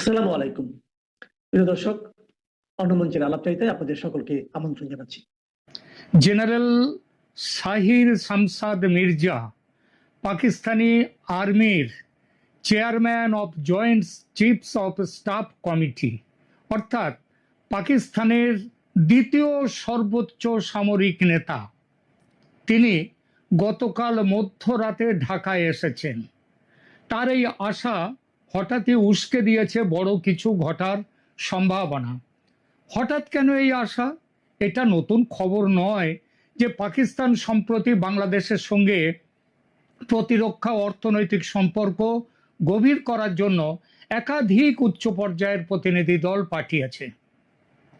আসসালামু আলাইকুম। প্রিয় দর্শক অন্নমঞ্চের আলাপচাইতে আপনাদের সকলকে আমন্ত্রণ জানাচ্ছি। জেনারেল শাহির শামসাদ মির্জা, পাকিস্তানি আর্মির chairman of joint chiefs of staff committee, অর্থাৎ পাকিস্তানের দ্বিতীয় সর্বোচ্চ সামরিক নেতা। তিনি গতকাল মধ্যরাতে ঢাকায় এসেছেন। তার এই আশা হঠাৎই উস্কে দিয়েছে বড় কিছু ঘটার সম্ভাবনা। হঠাৎ কেন এই আশা? এটা নতুন খবর নয় যে পাকিস্তান সম্প্রতি বাংলাদেশের সঙ্গে প্রতিরক্ষা, অর্থনৈতিক সম্পর্ক গভীর করার জন্য একাধিক উচ্চ পর্যায়ের প্রতিনিধি দল পাঠিয়েছে।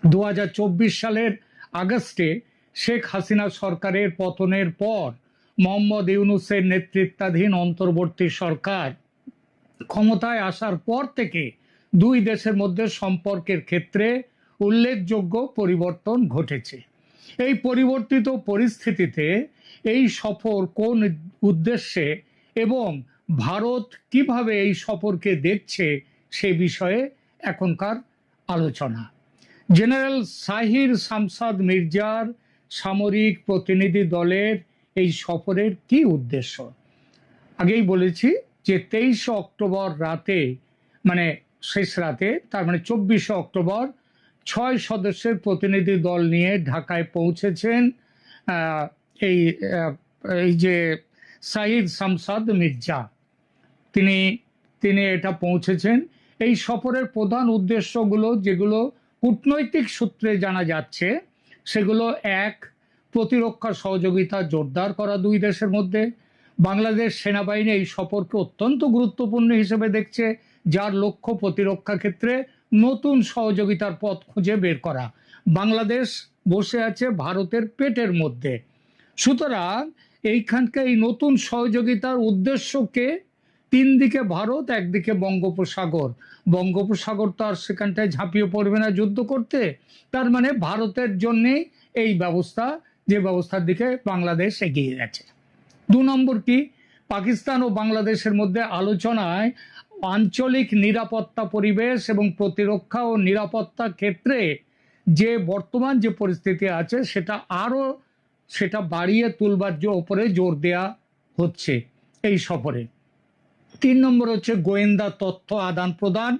দু হাজার চব্বিশ সালের আগস্টে শেখ হাসিনা সরকারের পতনের পর মোহাম্মদ ইউনুসের নেতৃত্বাধীন অন্তর্বর্তী সরকার ক্ষমতায় আসার পর থেকে দুই দেশের মধ্যে সম্পর্কের ক্ষেত্রে উল্লেখযোগ্য পরিবর্তন ঘটেছে। এই পরিবর্তিত পরিস্থিতিতে এই সফর কোন উদ্দেশ্যে এবং ভারত কীভাবে এই সফরকে দেখছে সে বিষয়ে এখনকার আলোচনা। জেনারেল সাহির শামসাদ মির্জার সামরিক প্রতিনিধি দলের এই সফরের কি উদ্দেশ্য? আগেই বলেছি যে তেইশে অক্টোবর রাতে মানে শেষ রাতে, তার মানে চব্বিশে অক্টোবর, ছয় সদস্যের প্রতিনিধি দল নিয়ে ঢাকায় পৌঁছেছেন এই এই যে সাইদ শামসাদ মির্জা। তিনি তিনি এটা পৌঁছেছেন। এই সফরের প্রধান উদ্দেশ্যগুলো যেগুলো কূটনৈতিক সূত্রে জানা যাচ্ছে, সেগুলো এক, প্রতিরক্ষা সহযোগিতা জোরদার করা দুই দেশের মধ্যে বাংলাদেশ সেনাবাহিনী এই সফরকে অত্যন্ত গুরুত্বপূর্ণ হিসেবে দেখছে, যার লক্ষ্য প্রতিরক্ষা ক্ষেত্রে নতুন সহযোগিতার পথ খুঁজে বের করা। বাংলাদেশ বসে আছে ভারতের পেটের মধ্যে। সুতরাং এইখানকার এই নতুন সহযোগিতার উদ্দেশ্যকে তিন দিকে ভারত, একদিকে বঙ্গোপসাগর। বঙ্গোপসাগর তো আর সেখানটায় ঝাঁপিয়ে পড়বে না যুদ্ধ করতে। তার মানে ভারতের জন্যেই এই ব্যবস্থা, যে ব্যবস্থার দিকে বাংলাদেশ এগিয়ে গেছে। দু নম্বর কি? পাকিস্তান ও বাংলাদেশের মধ্যে আলোচনায় আঞ্চলিক নিরাপত্তা পরিবেশ এবং প্রতিরক্ষা ও নিরাপত্তা ক্ষেত্রে যে বর্তমান যে পরিস্থিতি আছে, সেটা আরও সেটা বাড়িয়ে তুলবার যে ওপরে জোর দেয়া হচ্ছে এই সফরে। তিন নম্বর হচ্ছে গোয়েন্দা তথ্য আদান প্রদান।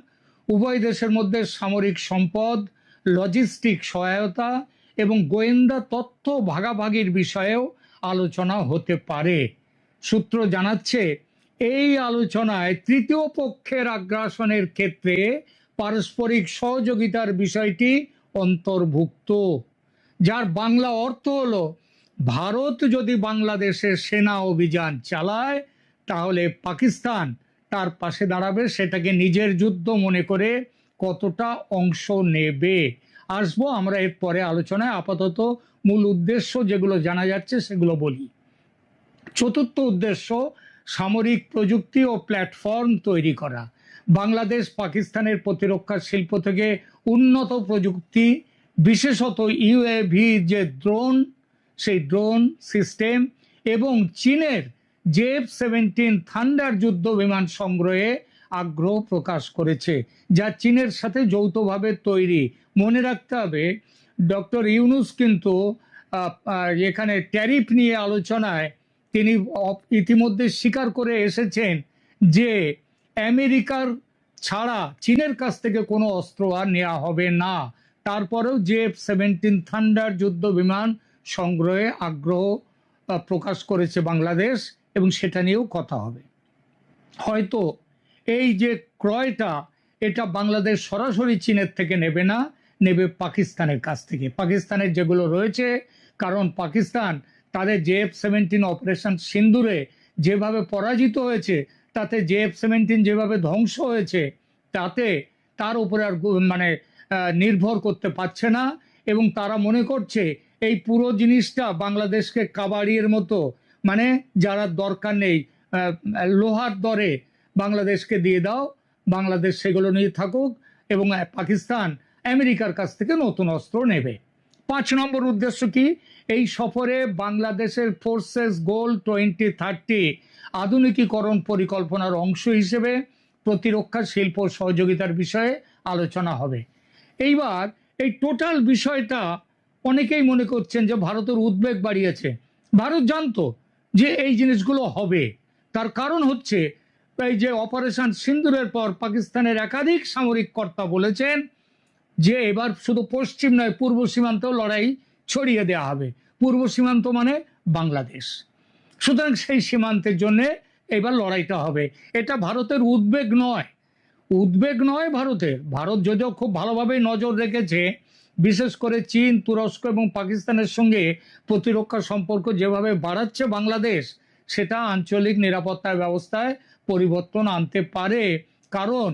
উভয় দেশের মধ্যে সামরিক সম্পদ, লজিস্টিক সহায়তা এবং গোয়েন্দা তথ্য ভাগাভাগির বিষয়েও আলোচনা হতে পারে। সূত্র জানাচ্ছে, এই আলোচনায় তৃতীয় পক্ষের আগ্রাসনের ক্ষেত্রে পারস্পরিক সহযোগিতার বিষয়টি অন্তর্ভুক্ত। যার বাংলা অর্থ হলো, ভারত যদি বাংলাদেশের সেনা অভিযান চালায়, তাহলে পাকিস্তান তার পাশে দাঁড়াবে, সেটাকে নিজের যুদ্ধ মনে করে কতটা অংশ নেবে। আসব, আমরা এর পরে আলোচনায় আপাতত মূল উদ্দেশ্য যেগুলো জানা যাচ্ছে সেগুলো বলি। চতুর্থ উদ্দেশ্য, সামরিক প্রযুক্তি ও প্ল্যাটফর্ম তৈরি করা। বাংলাদেশ পাকিস্তানের প্রতিরক্ষা শিল্প থেকে উন্নত প্রযুক্তি, বিশেষত ইউএভি যে ড্রোন, সেই ড্রোন সিস্টেম এবং চীনের জেফ সেভেন্টিন থান্ডার যুদ্ধ বিমান সংগ্রহে আগ্রহ প্রকাশ করেছে, যা চীনের সাথে যৌথভাবে তৈরি মনে রাখতে হবে, ডক্টর ইউনুস কিন্তু এখানে ট্যারিফ নিয়ে আলোচনায় তিনি ইতিমধ্যে স্বীকার করে এসেছেন যে আমেরিকার ছাড়া চীনের কাছ থেকে কোনো অস্ত্র আর নেওয়া হবে না। তারপরেও যে সেভেন্টিন থান্ডার যুদ্ধ বিমান সংগ্রহে আগ্রহ প্রকাশ করেছে বাংলাদেশ এবং সেটা নিয়েও কথা হবে। হয়তো এই যে ক্রয়টা, এটা বাংলাদেশ সরাসরি চীনের থেকে নেবে না নেবে পাকিস্তানের কাছ থেকে। পাকিস্তানের যেগুলো রয়েছে, কারণ পাকিস্তান তাদের জেএফ সেভেন্টিন অপারেশন সিন্দুরে যেভাবে পরাজিত হয়েছে, তাতে জে এফ সেভেন্টিন যেভাবে ধ্বংস হয়েছে, তাতে তার উপরে আর মানে নির্ভর করতে পারছে না এবং তারা মনে করছে এই পুরো জিনিসটা বাংলাদেশকে কাবাড়ির মতো মানে যারা দরকার নেই লোহার দরে বাংলাদেশকে দিয়ে দাও, বাংলাদেশ সেগুলো নিয়ে থাকুক এবং পাকিস্তান আমেরিকার কাছ থেকে নতুন অস্ত্র নেবে। পাঁচ নম্বর উদ্দেশ্য কি? এই সফরে বাংলাদেশের ফোর্সেস গোল টোয়েন্টি থার্টি আধুনিকীকরণ পরিকল্পনার অংশ হিসেবে প্রতিরক্ষা, শিল্প সহযোগিতার বিষয়ে আলোচনা হবে। এইবার এই টোটাল বিষয়টা অনেকেই মনে করছেন যে ভারতের উদ্বেগ বাড়িয়েছে। ভারত জানতো যে এই জিনিসগুলো হবে। তার কারণ হচ্ছে এই যে অপারেশন সিন্দুরের পর পাকিস্তানের একাধিক সামরিক কর্তা বলেছেন যে এবার শুধু পশ্চিম নয়, পূর্ব সীমান্তেও লড়াই ছড়িয়ে দেওয়া হবে। পূর্ব সীমান্ত মানে বাংলাদেশ। সুতরাং সেই সীমান্তের জন্য এবার লড়াইটা হবে। এটা ভারতের উদ্বেগ নয়। উদ্বেগ নয় ভারতের। ভারত যদিও খুব ভালোভাবে নজর রেখেছে, বিশেষ করে চীন, তুরস্ক এবং পাকিস্তানের সঙ্গে প্রতিরক্ষা সম্পর্ক যেভাবে বাড়াচ্ছে বাংলাদেশ, সেটা আঞ্চলিক নিরাপত্তা ব্যবস্থায় পরিবর্তন আনতে পারে। কারণ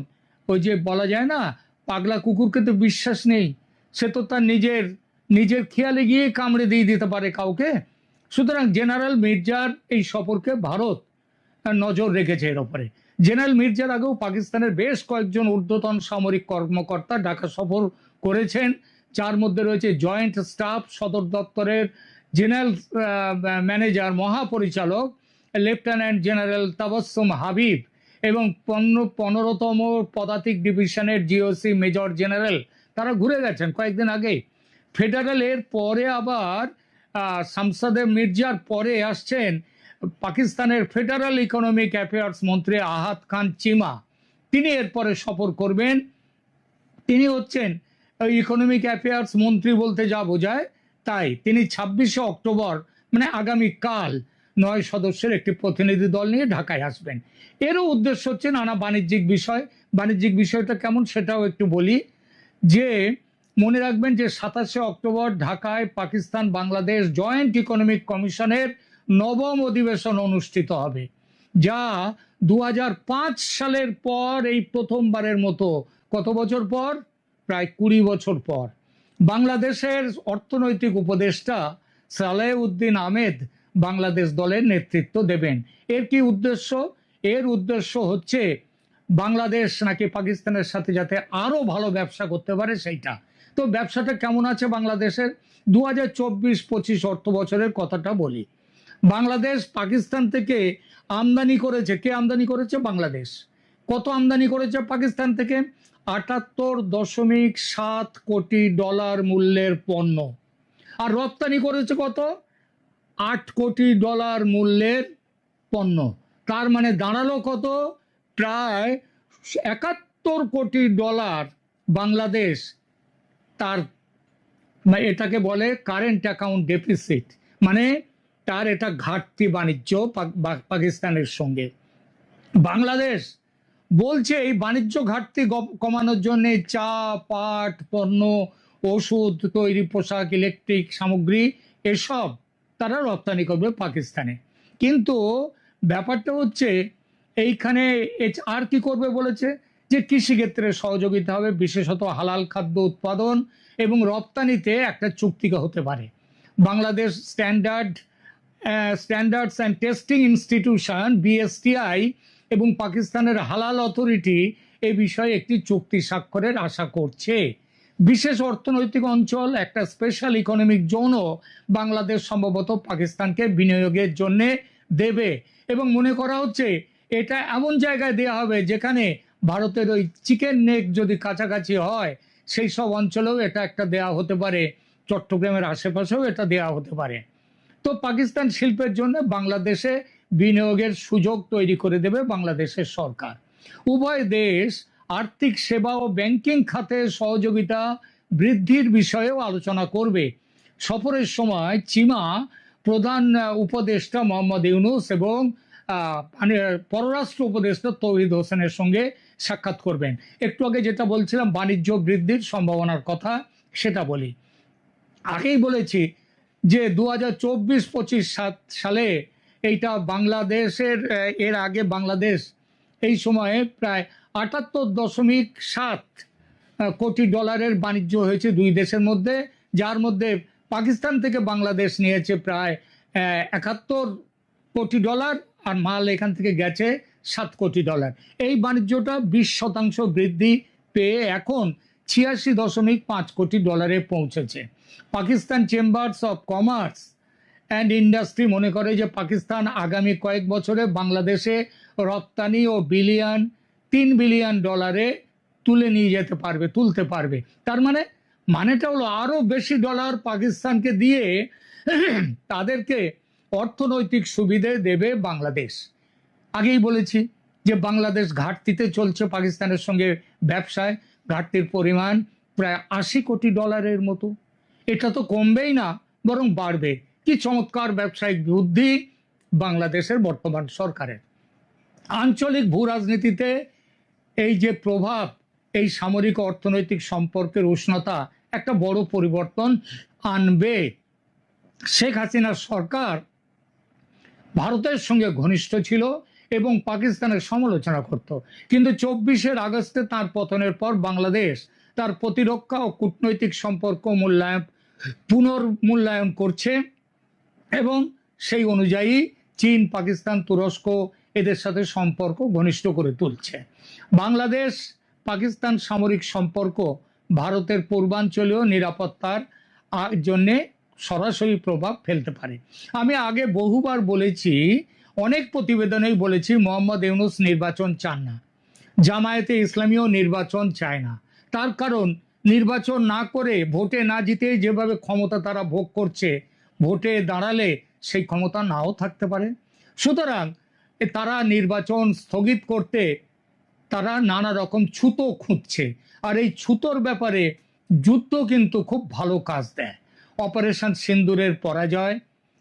ওই যে বলা যায় না পাগলা কুকুরকে তো বিশ্বাস নেই। সে তো তার নিজের নিজের খেয়ালে গিয়ে কামড়ে দিয়ে দিতে পারে কাউকে। সুতরাং জেনারেল মির্জার এই সফরকে ভারত নজর রেখেছে এর ওপরে। জেনারেল মির্জার আগেও পাকিস্তানের বেশ কয়েকজন ঊর্ধ্বতন সামরিক কর্মকর্তা ঢাকা সফর করেছেন। যার মধ্যে রয়েছে জয়েন্ট স্টাফ, সদর দপ্তরের জেনারেল ম্যানেজার, মহাপরিচালক, লেফটেন্যান্ট জেনারেল তাবাসসুম হাবিব এবং পনেরো পনেরোতম পদাতিক ডিভিশনের জিওসি মেজর জেনারেল তারা ঘুরে গেছেন কয়েকদিন আগে ফেডারেলের পরে আবার আহ, শামসাদে মির্জার পরে আসছেন পাকিস্তানের ফেডারেল ইকোনমিক অ্যাফেয়ার্স মন্ত্রী আহাত খান চিমা। তিনি এরপরে সফর করবেন। তিনি হচ্ছেন ইকোনমিক অ্যাফেয়ার্স মন্ত্রী বলতে যা বোঝায় তাই। তিনি ছাব্বিশে অক্টোবর মানে আগামী কাল নয় সদস্যের একটি প্রতিনিধি দল নিয়ে ঢাকায় আসবেন। এরও উদ্দেশ্য হচ্ছে নানা বাণিজ্যিক বিষয়। বাণিজ্যিক বিষয়টা কেমন সেটাও একটু বলি। যে মনে রাখবেন যে সাতাশে অক্টোবর ঢাকায় পাকিস্তান বাংলাদেশ জয়েন্ট ইকোনমিক কমিশনের নবম অধিবেশন অনুষ্ঠিত হবে, যা দু হাজার পাঁচ সালের পর এই প্রথমবারের মতো কত বছর পর? প্রায় কুড়ি বছর পর। বাংলাদেশের অর্থনৈতিক উপদেষ্টা সালেহ উদ্দিন আহমেদ বাংলাদেশ দলের নেতৃত্ব দেবেন। এর কি উদ্দেশ্য? এর উদ্দেশ্য হচ্ছে বাংলাদেশ নাকি পাকিস্তানের সাথে যাতে আরও ভালো ব্যবসা করতে পারে সেইটা। তো ব্যবসাটা কেমন আছে বাংলাদেশের? দু হাজার চব্বিশ পঁচিশ অর্থ বছরের কথাটা বলি। বাংলাদেশ পাকিস্তান থেকে আমদানি করেছে। কে আমদানি করেছে? বাংলাদেশ। কত আমদানি করেছে পাকিস্তান থেকে? আটাত্তর দশমিক সাত কোটি ডলার মূল্যের পণ্য। আর রপ্তানি করেছে কত? আট কোটি ডলার মূল্যের পণ্য। তার মানে দাঁড়াল কত? প্রায় একাত্তর কোটি ডলার বাংলাদেশ। তার এটাকে বলে কারেন্ট অ্যাকাউন্ট ডেফিসিট মানে তার এটা ঘাটতি বাণিজ্য পাকিস্তানের সঙ্গে। বাংলাদেশ বলছে এই বাণিজ্য ঘাটতি কমানোর জন্য চা, পাট, পণ্য, ওষুধ, তৈরি পোশাক ইলেকট্রিক সামগ্রী, এসব তারা রপ্তানি করবে পাকিস্তানে। কিন্তু ব্যাপারটা হচ্ছে, এইখানে আর কি করবে বলেছে? যে কৃষিক্ষেত্রে সহযোগিতা হবে, বিশেষত হালাল খাদ্য উৎপাদন এবং রপ্তানিতে একটা চুক্তি হতে পারে। Bangladesh standard standards and testing institution, BSTI এবং পাকিস্তানের হালাল অথরিটি এ বিষয়ে একটি চুক্তি স্বাক্ষরের আশা করছে। বিশেষ অর্থনৈতিক অঞ্চল, একটা স্পেশাল ইকোনমিক জোনও বাংলাদেশ সম্ভবত পাকিস্তানকে বিনিয়োগের জন্য দেবে। এবং মনে করা হচ্ছে, এটা এমন জায়গায় দেওয়া হবে যেখানে ভারতের ওই চিকেন নেক যদি কাছাকাছি হয়, সেই সব অঞ্চলেও এটা একটা দেয়া হতে পারে। চট্টগ্রামের আশেপাশেও এটা দেয়া হতে পারে। তো পাকিস্তান শিল্পের জন্য বাংলাদেশে বিনিয়োগের সুযোগ তৈরি করে দেবে বাংলাদেশের সরকার। উভয় দেশ আর্থিক সেবা ও ব্যাংকিং খাতে সহযোগিতা বৃদ্ধির বিষয়েও আলোচনা করবে। সফরের সময় চীমা প্রধান উপদেষ্টা মোহাম্মদ ইউনুস এবং পররাষ্ট্র উপদেষ্টা তৌহিদ হোসেনের সঙ্গে সাক্ষাৎ করবেন। একটু আগে যেটা বলছিলাম, বাণিজ্য বৃদ্ধির সম্ভাবনার কথা, সেটা বলি। আগেই বলেছি যে দু হাজার চব্বিশ পঁচিশ সালে এইটা বাংলাদেশের এর আগে বাংলাদেশ এই সময়ে প্রায় আটাত্তর দশমিক সাত কোটি ডলারের বাণিজ্য হয়েছে দুই দেশের মধ্যে, যার মধ্যে পাকিস্তান থেকে বাংলাদেশ নিয়েছে প্রায় একাত্তর কোটি ডলার আর মাল এখান থেকে গেছে সাত কোটি ডলার। এই বাণিজ্যটা বিশ শতাংশ বৃদ্ধি পেয়ে এখন ছিয়াশি দশমিক পাঁচ কোটি ডলারে পৌঁছেছে। Pakistan chambers of commerce and industry মনে করে যে পাকিস্তান আগামী কয়েক বছরে বাংলাদেশে রপ্তানি ও বিলিয়ন তিন বিলিয়ন ডলারে তুলে নিয়ে যেতে পারবে, তুলতে পারবে। তার মানে মানেটা হলো আরও বেশি ডলার পাকিস্তানকে দিয়ে তাদেরকে অর্থনৈতিক সুবিধে দেবে বাংলাদেশ। আগেই বলেছি যে বাংলাদেশ ঘাটতিতে চলছে পাকিস্তানের সঙ্গে ব্যবসায়। ঘাটতির পরিমাণ প্রায় আশি কোটি ডলারের মতো। এটা তো কমবেই না, বরং বাড়বে। কি চমৎকার ব্যবসায়িক বুদ্ধি বাংলাদেশের বর্তমান সরকারের। আঞ্চলিক ভূ রাজনীতিতে এই যে প্রভাব, এই সামরিক অর্থনৈতিক সম্পর্কের উষ্ণতা একটা বড় পরিবর্তন আনবে। শেখ হাসিনার সরকার ভারতের সঙ্গে ঘনিষ্ঠ ছিল এবং পাকিস্তানের সমালোচনা করত। কিন্তু চব্বিশের আগস্টে তার পতনের পর বাংলাদেশ তার প্রতিরক্ষা ও কূটনৈতিক সম্পর্ক মূল্যায়ন, পুনর্মূল্যায়ন করছে এবং সেই অনুযায়ী চীন, পাকিস্তান, তুরস্ক এদের সাথে সম্পর্ক ঘনিষ্ঠ করে তুলছে। বাংলাদেশ, পাকিস্তান সামরিক সম্পর্ক ভারতের পূর্বাঞ্চলীয় নিরাপত্তার জন্য সরাসরি প্রভাব ফেলতে পারে। আমি আগে বহুবার বলেছি, অনেক প্রতিবেদনেই বলেছি মোহাম্মদ ইউনুস নির্বাচন চান না। জামায়াতে ইসলামীয় নির্বাচন চায় না। তার কারণ, নির্বাচন না করে ভোটে না জিতে যেভাবে ক্ষমতা তারা ভোগ করছে, ভোটে দাঁড়ালে সেই ক্ষমতা নাও থাকতে পারে। সুতরাং তারা নির্বাচন স্থগিত করতে তারা নানা রকম ছুতো খুঁজছে। আর এই ছুতোর ব্যাপারে যুদ্ধ কিন্তু খুব ভালো কাজ দেয়। অপারেশন সিন্দুরের পরাজয়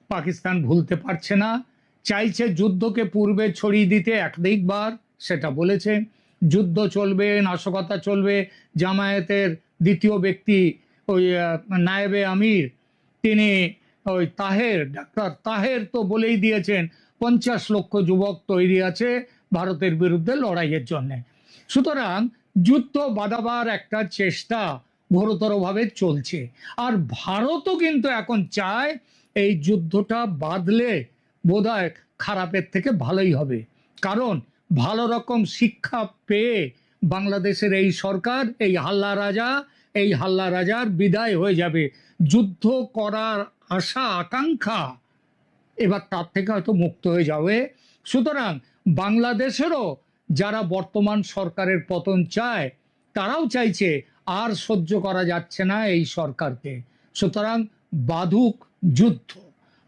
পাকিস্তান ভুলতে পারছে না। চাইছে যুদ্ধকে পূর্বে ছড়িয়ে দিতে একাধিকবার সেটা বলেছে। যুদ্ধ চলবে, নাশকতা চলবে, জামায়াতের দ্বিতীয় ব্যক্তি ওই নায়েবে আমির, তিনি ওই তাহের, ডাক্তার তাহের তো বলেই দিয়েছেন পঞ্চাশ লক্ষ যুবক তৈরি আছে ভারতের বিরুদ্ধে লড়াইয়ের জন্য। সুতরাং যুদ্ধ বাঁধাবার একটা চেষ্টা ঘোরতরভাবে চলছে। আর ভারতও কিন্তু এখন চায় এই যুদ্ধটা বাঁধলে বোধহয় খারাপের থেকে ভালোই হবে। কারণ ভালো রকম শিক্ষা পেয়ে বাংলাদেশের এই সরকার, এই হাল্লা রাজা, এই হাল্লা রাজার বিদায় হয়ে যাবে। যুদ্ধ করার আশা, আকাঙ্ক্ষা এবার তার থেকে হয়তো মুক্ত হয়ে যাবে। সুতরাং বাংলাদেশেরও যারা বর্তমান সরকারের পতন চায়, তারাও চাইছে আর সহ্য করা যাচ্ছে না এই সরকারকে। সুতরাং বাধুক যুদ্ধ।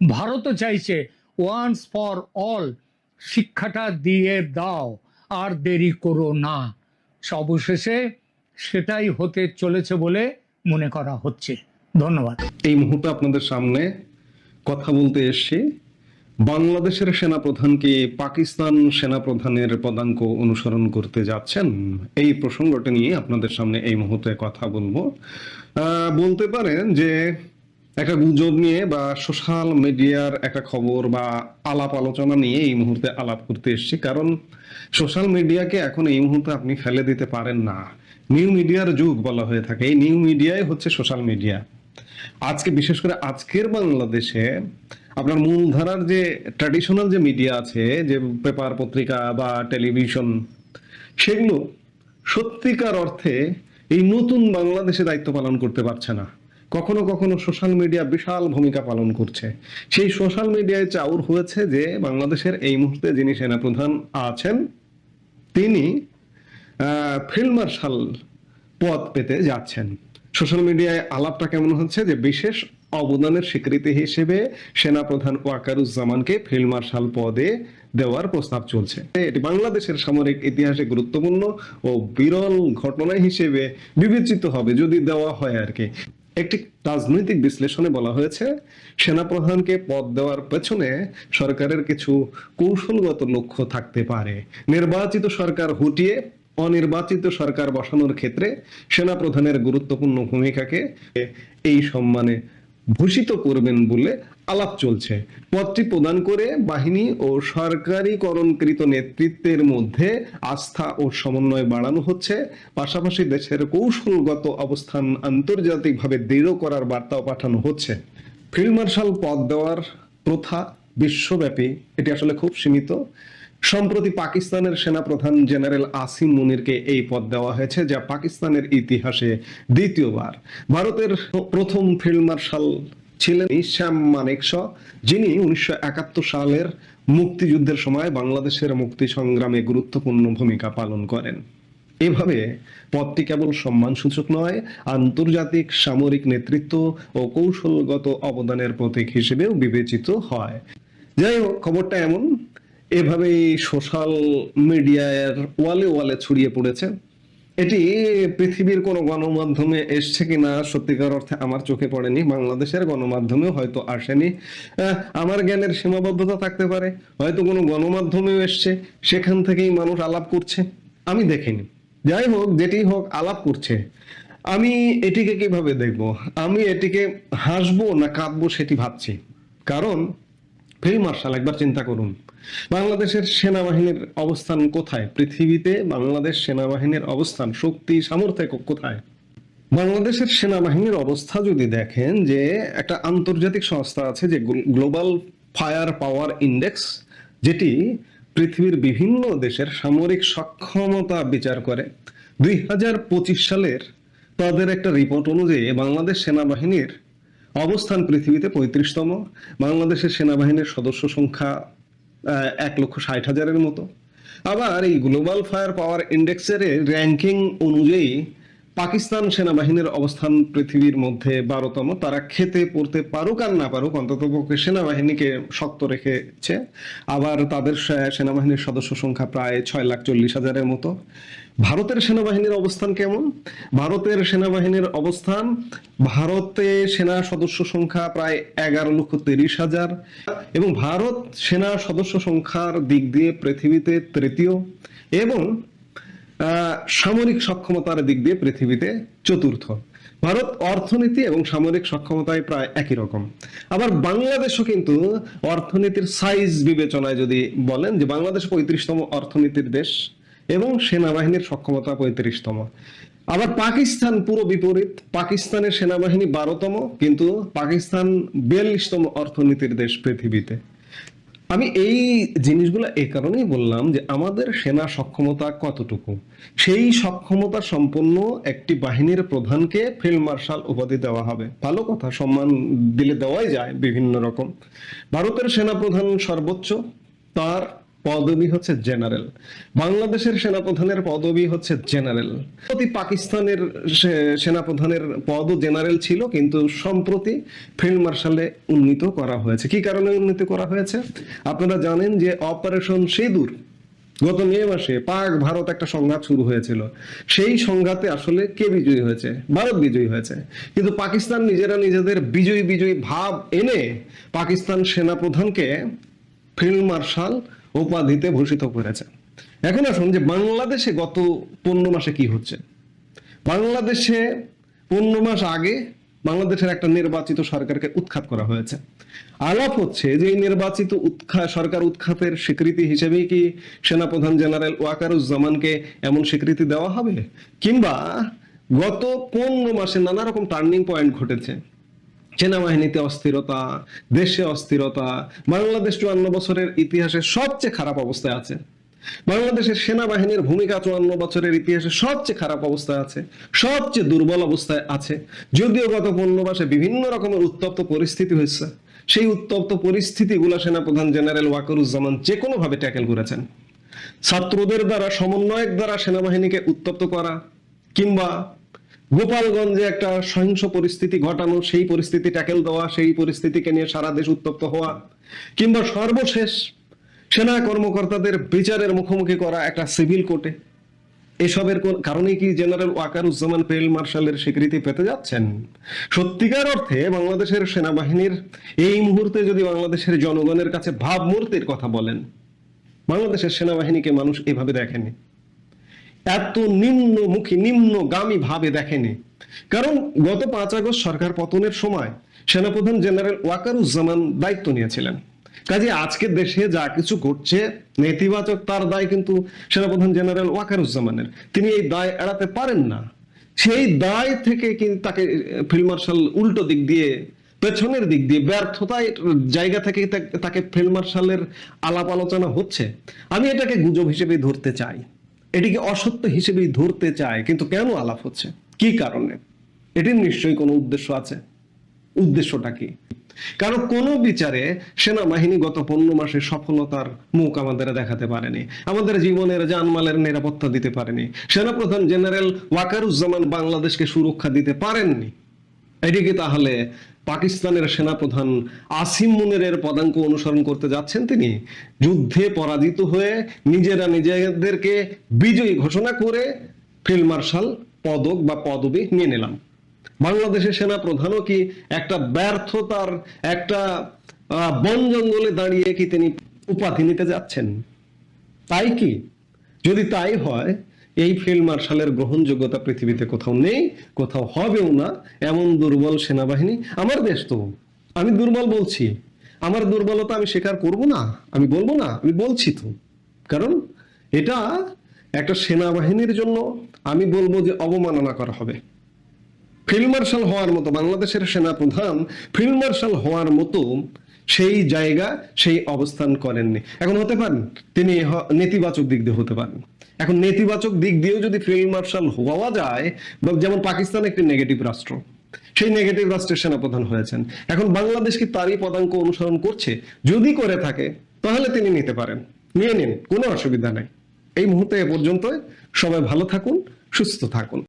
ভারতও চাইছে ওয়ান্স ফর অল শিক্ষাটা দিয়ে দাও, আর দেরি করো না। অবশেষে সেটাই হতে চলেছে বলে মনে করা হচ্ছে। ধন্যবাদ। এই মুহূর্তে আপনাদের সামনে কথা বলতে এসছি। বাংলাদেশের সেনাপ্রধানকে পাকিস্তান সেনাপ্রধানের পদাঙ্ক অনুসরণ করতে যাচ্ছেন? এই প্রসঙ্গটা নিয়ে আপনাদের সামনে এই মুহূর্তে কথা বলব। বলতে পারেন যে একটা গুজব নিয়ে বা সোশ্যাল মিডিয়ার একটা খবর বা আলাপ আলোচনা নিয়ে এই মুহূর্তে আলাপ করতে এসেছি। কারণ সোশ্যাল মিডিয়াকে এখন এই মুহূর্তে আপনি ফেলে দিতে পারেন না। নিউ মিডিয়ার যুগ বলা হয়ে থাকে। এই নিউ মিডিয়াই হচ্ছে সোশ্যাল মিডিয়া। আজকে, বিশেষ করে আজকের বাংলাদেশে আপনার মূলধারার যে ট্র্যাডিশনাল যে মিডিয়া আছে, যে পেপার পত্রিকা বা টেলিভিশন সেগুলো সত্যিকার অর্থে এই নতুন বাংলাদেশে দায়িত্ব পালন করতে পারছে না। কখনো কখনো সোশ্যাল মিডিয়া বিশাল ভূমিকা পালন করছে। সেই সোশ্যাল মিডিয়ায় চাউর হয়েছে যে বাংলাদেশের এই মুহূর্তে যিনি সেনাপ্রধান আছেন, তিনি ফিল্ড মার্শাল পদ পেতে যাচ্ছেন। সোশ্যাল মিডিয়ায় আলাপটা কেমন হচ্ছে? যে বিশেষ অবদানের স্বীকৃতি হিসেবে সেনাপ্রধান ওয়াকারুজ্জামানকে ফিল্ড মার্শাল পদে দেওয়ার প্রস্তাব চলছে। এটি বাংলাদেশের সামরিক ইতিহাসে গুরুত্বপূর্ণ ও বিরল ঘটনা হিসেবে বিবেচিত হবে যদি দেওয়া হয় আর কি। একটি রাজনৈতিক বিশ্লেষণে বলা হয়েছে, সেনাপ্রধানকে পদ দেওয়ার পেছনে সরকারের কিছু কৌশলগত লক্ষ্য থাকতে পারে। নির্বাচিত সরকার হুটিয়ে অনির্বাচিত সরকার বসানোর ক্ষেত্রে সেনাপ্রধানের গুরুত্বপূর্ণ ভূমিকাকে এই সম্মানে ভূষিত করবেন বলে আলাপ চলছে। পদটি প্রদান করে বাহিনী ও সরকারিকরণকৃত নেতৃত্বের মধ্যে আস্থা ও সমন্বয় বাড়ানো হচ্ছে। পাশাপাশি দেশের কৌশলগত অবস্থান আন্তর্জাতিকভাবে দৃঢ় করার বার্তাও পাঠানো হচ্ছে। ফিল্ড মার্শাল পদ দেওয়ার প্রথা বিশ্বব্যাপী, এটি আসলে খুব সীমিত। সম্প্রতি পাকিস্তানের সেনাপ্রধান জেনারেল আসিম মুনিরকে এই পদ দেওয়া হয়েছে, যা পাকিস্তানের ইতিহাসে দ্বিতীয়বার। ভারতের প্রথম ফিল্ড মার্শাল ছিলেন শ্যাম মানেকশ যিনি উনিশশো একাত্তর সালের মুক্তিযুদ্ধের সময় বাংলাদেশের মুক্তি সংগ্রামে গুরুত্বপূর্ণ ভূমিকা পালন করেন। এভাবে পদটি কেবল সম্মানসূচক নয়, আন্তর্জাতিক সামরিক নেতৃত্ব ও কৌশলগত অবদানের প্রতীক হিসেবেও বিবেচিত হয়। যাই হোক, খবরটা এমন এভাবেই সোশ্যাল মিডিয়ার ওয়ালে ওয়ালে ছড়িয়ে পড়েছে। এটি পৃথিবীর কোনো গণমাধ্যমে এসছে কিনা সত্যিকার অর্থে আমার চোখে পড়েনি। বাংলাদেশের গণমাধ্যমেও হয়তো আসেনি। আমার জ্ঞানের সীমাবদ্ধতা থাকতে পারে। হয়তো কোনো গণমাধ্যমেও এসছে। সেখান থেকেই মানুষ আলাপ করছে। আমি দেখিনি। যাই হোক, যেটি হোক, আলাপ করছে। আমি এটিকে কীভাবে দেখব? আমি এটিকে হাসবো না কাঁদবো সেটি ভাবছি। কারণ ফিল্ড মার্শাল, একবার চিন্তা করুন। বাংলাদেশের সেনাবাহিনীর অবস্থান কোথায়? পৃথিবীতে বাংলাদেশ সেনাবাহিনীর অবস্থান, শক্তি, সামর্থ্য কোথায়? বাংলাদেশের সেনাবাহিনীর অবস্থা যদি দেখেন যে একটা আন্তর্জাতিক সংস্থা আছে যে গ্লোবাল ফায়ার পাওয়ার ইন্ডেক্স যেটি পৃথিবীর বিভিন্ন দেশের সামরিক সক্ষমতা বিচার করে। দুই হাজার পঁচিশ সালের তাদের একটা রিপোর্ট অনুযায়ী বাংলাদেশ সেনাবাহিনীর অবস্থান পৃথিবীতে পঁয়ত্রিশতম। বাংলাদেশের সেনাবাহিনীর সদস্য সংখ্যা এক লক্ষ ষাট হাজারের মতো। আবার এই গ্লোবাল ফায়ার পাওয়ার ইন্ডেক্সের র্যাঙ্কিং অনুযায়ী পাকিস্তান সেনাবাহিনীর অবস্থান পৃথিবীর মধ্যে বারোতম। তারা খেতে, পড়তে পারুক আর না পারুক অন্তত পক্ষে সেনাবাহিনীকে শক্ত রেখেছে। আবার তাদের সেনাবাহিনীর সদস্য সংখ্যা প্রায় ছয় লাখ চল্লিশ হাজারের মতো। ভারতের সেনাবাহিনীর অবস্থান কেমন? ভারতের সেনাবাহিনীর অবস্থান, ভারতে সেনা সদস্য সংখ্যা প্রায় এগারো লক্ষ তিরিশ হাজার এবং ভারত সেনা সদস্য সংখ্যার দিক দিয়ে পৃথিবীতে তৃতীয় এবং সামরিক সক্ষমতার দিক দিয়ে পৃথিবীতে চতুর্থ। ভারত অর্থনীতি এবং সামরিক সক্ষমতায় প্রায় একই রকম। আবার বাংলাদেশও কিন্তু অর্থনীতির সাইজ বিবেচনায় যদি বলেন যে বাংলাদেশ পঁয়ত্রিশতম অর্থনীতির দেশ এবং সেনাবাহিনীর সক্ষমতা পঁয়ত্রিশতম। আবার পাকিস্তান পুরো বিপরীত। পাকিস্তানের সেনাবাহিনী বারোতম, কিন্তু পাকিস্তান বিয়াল্লিশতম অর্থনীতির দেশ পৃথিবীতে। আমি এই জিনিসগুলো এই কারণেই বললাম যে আমাদের সেনা সক্ষমতা কতটুকু? সেই সক্ষমতা সম্পন্ন একটি বাহিনীর প্রধানকে ফিল্ড মার্শাল উপাধি দেওয়া হবে। ভালো কথা, সম্মান দিলে দেওয়াই যায় বিভিন্ন রকম। ভারতের সেনা প্রধান সর্বোচ্চ, তার পদবি হচ্ছে জেনারেল। বাংলাদেশের সেনাপ্রধানের পদবি হচ্ছে জেনারেল। প্রতি পাকিস্তানের সেনাপ্রধানের পদও জেনারেল ছিল, কিন্তু সম্প্রতি ফিল্ড মার্শালে উন্নীত করা হয়েছে। কি কারণে উন্নীত করা হয়েছে? আপনারা জানেন যে অপারেশন সিঁদুর, গত মে মাসে পাক ভারত একটা সংঘাত শুরু হয়েছিল। সেই সংঘাতে আসলে কে বিজয়ী হয়েছে? ভারত বিজয়ী হয়েছে। কিন্তু পাকিস্তান নিজেরা নিজেদের বিজয়ী বিজয়ী ভাব এনে পাকিস্তান সেনাপ্রধানকে ফিল্ড মার্শাল উপাধিতে ভূষিত করেছে। এখন আসুন যে বাংলাদেশে গত পনেরো মাসে কি হচ্ছে? বাংলাদেশে পনেরো মাস আগে বাংলাদেশের একটা নির্বাচিত সরকারকে উৎখাত করা হয়েছে। আলাপ হচ্ছে যে নির্বাচিত উৎখা, সরকার উৎখাতের স্বীকৃতি হিসেবেই কি সেনাপ্রধান জেনারেল ওয়াকারুজ্জামানকে এমন স্বীকৃতি দেওয়া হবে? কিংবা গত পনেরো মাসে নানা রকম টার্নিং পয়েন্ট ঘটেছে। সেনাবাহিনীতে অস্থিরতা, দেশে অস্থিরতা, বাংলাদেশ চুয়ান্ন বছরের ইতিহাসে সবচেয়ে খারাপ অবস্থায় আছে। বাংলাদেশের সেনাবাহিনীর ভূমিকা চুয়ান্ন বছরের ইতিহাসে সবচেয়ে খারাপ অবস্থায় আছে, সবচেয়ে দুর্বল অবস্থায় আছে। যদিও গত পনেরো মাসে বিভিন্ন রকমের উত্তপ্ত পরিস্থিতি হয়েছে, সেই উত্তপ্ত পরিস্থিতিগুলো সেনাপ্রধান জেনারেল ওয়াকরুজ্জামান যে কোনো ভাবে ট্যাকেল করেছেন। ছাত্রদের দ্বারা, সমন্বয়ক দ্বারা সেনাবাহিনীকে উত্তপ্ত করা কিংবা গোপালগঞ্জে একটা সহিংস পরিস্থিতি ঘটানো, সেই পরিস্থিতি ট্যাকেল দেওয়া, সেই পরিস্থিতিকে নিয়ে সারা দেশ উত্তপ্ত হওয়া, কিংবা সর্বশেষ সেনা কর্মকর্তাদের বিচারের মুখোমুখি করা একটা সিভিল কোর্টে। এসবের কারণে কি জেনারেল ওয়াকারুজ্জামান ফিল্ড মার্শালের স্বীকৃতি পেতে যাচ্ছেন? সত্যিকার অর্থে বাংলাদেশের সেনাবাহিনীর এই মুহূর্তে যদি বাংলাদেশের জনগণের কাছে ভাবমূর্তির কথা বলেন, বাংলাদেশের সেনাবাহিনীকে মানুষ এভাবে দেখেনি। এত নিম্নমুখী, নিম্নগামী ভাবে দেখেনি। কারণ গত পাঁচ আগস্ট সরকার পতনের সময় সেনাপ্রধান জেনারেল ওয়াকারুজ্জামান দায়িত্ব নিয়েছিলেন। কাজে আজকের দেশে যা কিছু ঘটছে, নেতিবাচক তার দায় কিন্তু সেনাপ্রধান জেনারেল ওয়াকারুজ্জামানের। তিনি এই দায় এড়াতে পারেন না। সেই দায় থেকে কিন্তু তাকে ফিল্ড মার্শাল উল্টো দিক দিয়ে, পেছনের দিক দিয়ে ব্যর্থতায় জায়গা থেকে তাকে ফিল্ড মার্শালের আলাপ আলোচনা হচ্ছে। আমি এটাকে গুজব হিসেবে ধরতে চাই। এটিকে অসত্য হিসেবেই ধরতে চায়, কিন্তু কেন আলাপ হচ্ছে? কি কারণে? এটির নিশ্চয়ই কোনো উদ্দেশ্য আছে। উদ্দেশ্যটা কি? কারণ কোনো বিচারে সেনাবাহিনী গত পনেরো মাসে সফলতার মুখ আমাদের দেখাতে পারেনি। আমাদের জীবনের জানমালের নিরাপত্তা দিতে পারেনি। সেনাপ্রধান জেনারেল ওয়াকারুজ্জামান বাংলাদেশকে সুরক্ষা দিতে পারেননি। এদিকে তাহলে পাকিস্তানের সেনাপ্রধান আসিম মুনিরের পদাঙ্ক অনুসরণ করতে যাচ্ছেন তিনি। যুদ্ধে পরাজিত হয়ে নিজেরা নিজেদেরকে বিজয়ী ঘোষণা করে ফিল্ড মার্শাল পদক বা পদবি নিয়ে নিলাম। বাংলাদেশের সেনা প্রধানও কি একটা ব্যর্থতার একটা বন জঙ্গলে দাঁড়িয়ে কি তিনি উপাধি নিতে যাচ্ছেন? তাই কি? যদি তাই হয় এই ফিল্ড মার্শালের গ্রহণযোগ্যতা পৃথিবীতে কোথাও নেই, কোথাও হবেও না, এমন দুর্বল সেনাবাহিনী আমার দেশ তো। আমি দুর্বল বলছি। আমার দুর্বলতা আমি স্বীকার করব না, আমি বলব না, আমি বলছি তো। কারণ এটা একটা সেনাবাহিনীর জন্য আমি বলব যে অবমাননা করা হবে। ফিল্ড মার্শাল হওয়ার মতো বাংলাদেশের সেনা প্রধান ফিল্ড মার্শাল হওয়ার মতো সেই জায়গা সেই অবস্থান করেননি। এখন হতে পারেন, তিনি নেতিবাচক দিক দিয়ে হতে পারেন। এখন নেতিবাচক দিক দিয়েও যদি ফিল্ড মার্শাল হওয়া যায় যেমন পাকিস্তান একটি নেগেটিভ রাষ্ট্র, সেই নেগেটিভ রাষ্ট্রের সেনাপ্রধান হয়েছেন। এখন বাংলাদেশ কি তারই পদাঙ্ক অনুসরণ করছে? যদি করে থাকে, তাহলে তিনি নিতে পারেন। নিয়ে নিন, কোনো অসুবিধা নাই। এই মুহূর্তে এ পর্যন্ত সবাই ভালো থাকুন, সুস্থ থাকুন।